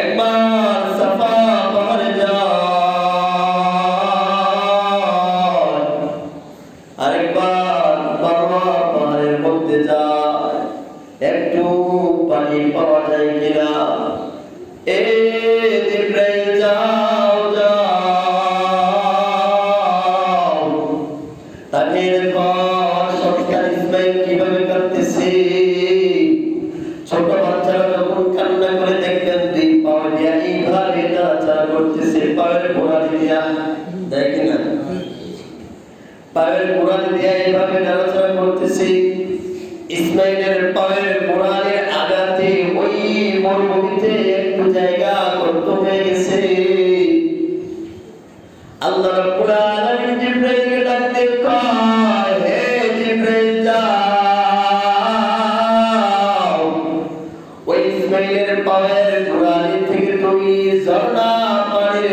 একবার সাফা পাহাড়ে যায়, আরেকবার মারওয়া পাহাড়ের মধ্যে যায়। একটু পানি পাওয়া যায় কিনা? এ পায়ের গোড়ালি দিয়া দেয় কিনা দিয়া এইভাবে করতেছে। ইসমাইলের আঘাতে ওই মরুভূমিতে একটু জায়গা হয়ে গেছে। আল্লাহ রাব্বুল আলামিন জিবরাইলকে ডাকতে ওই গোড়ালি থেকে তুমি ঝর্ণা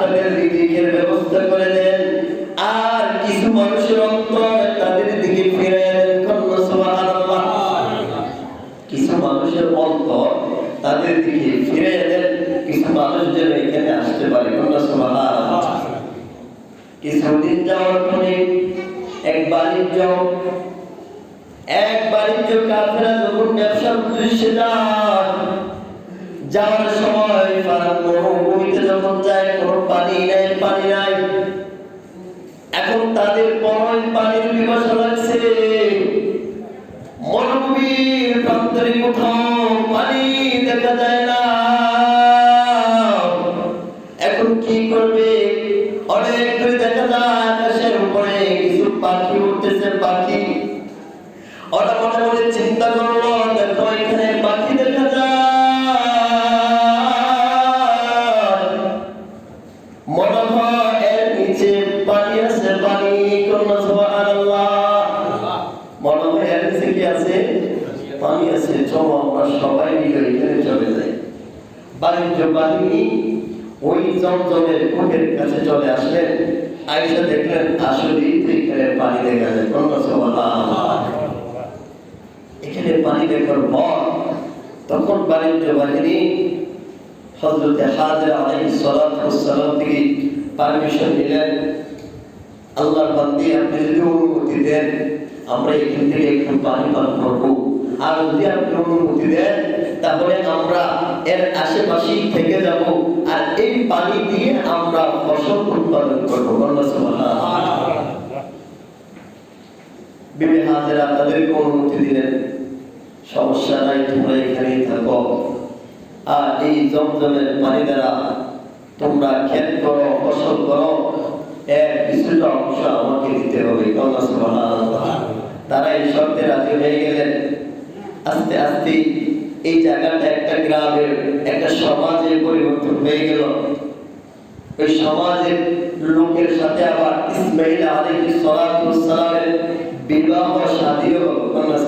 তাদের রিজিকের ব্যবস্থা করে দেন। আর কিছু মানুষের অন্তর তাদের দিকে ফিরে দেন। কিছু মানুষের অন্তর তাদের দিকে ফিরে দেন। কিছু মানুষ যেন এখানে আসতে পারে। কিছুদিন যাওয়ার পরে এক বাণিজ্য। এক বাণিজ্য কাফেরা যখন ব্যবসার উদ্দেশ্যে যাওয়ার সময় ফারাক মরুভূমিতে তাদের পরম পানির বিভাষা লাগছে। মরুভূমির প্রান্তরে কোথাও পানি দেখা যায় না। পানি আছে, চলো আমরা সবাই মিলে এখানে চলে যাই। বাণিজ্য বাহিনী ওই জমজমের কূপের কাছে চলে আসলেন। আইসা দেখলেন, আসলেই তো এখানে পানি দেখা যায়। সুবহানাল্লাহ। এখানে পানি দেখার পর তখন বাণিজ্য বাহিনী হজরত হাজরা ওয়াস সালাম থেকে পারমিশন নিলেন। আল্লাহর বান্দি, আপনি যদি অনুমতি দেন আমরা এখান থেকে একটু পানি পান করব। আর যদি আপনি অনুমতি দেন তাহলে আমরা এর আশেপাশেই থেকে যাব আর এই পানি দিয়ে আমরা ফসল উৎপাদন করব। বিবি হাজেরা অনুমতি দিলেন। সমস্যা নাই, তোমরা এখানেই থাকো। আর এই জমজমের পানি দ্বারা তোমরা ক্ষেত করো, ফসল করো, এর কিছুটা অংশ আমাকে দিতে হবে। আল্লাহ সুবহানাল্লাহ। তারা এই শর্তে রাজি হয়ে গেলেন। আস্তে আস্তে এই জায়গাটা একটা গ্রামের, একটা সমাজে পরিবর্তন হয়ে গেল। ওই সমাজের লোকের সাথে আবার ইসমাইল আলী সালামের বিবাহ সাদীয় কন্যা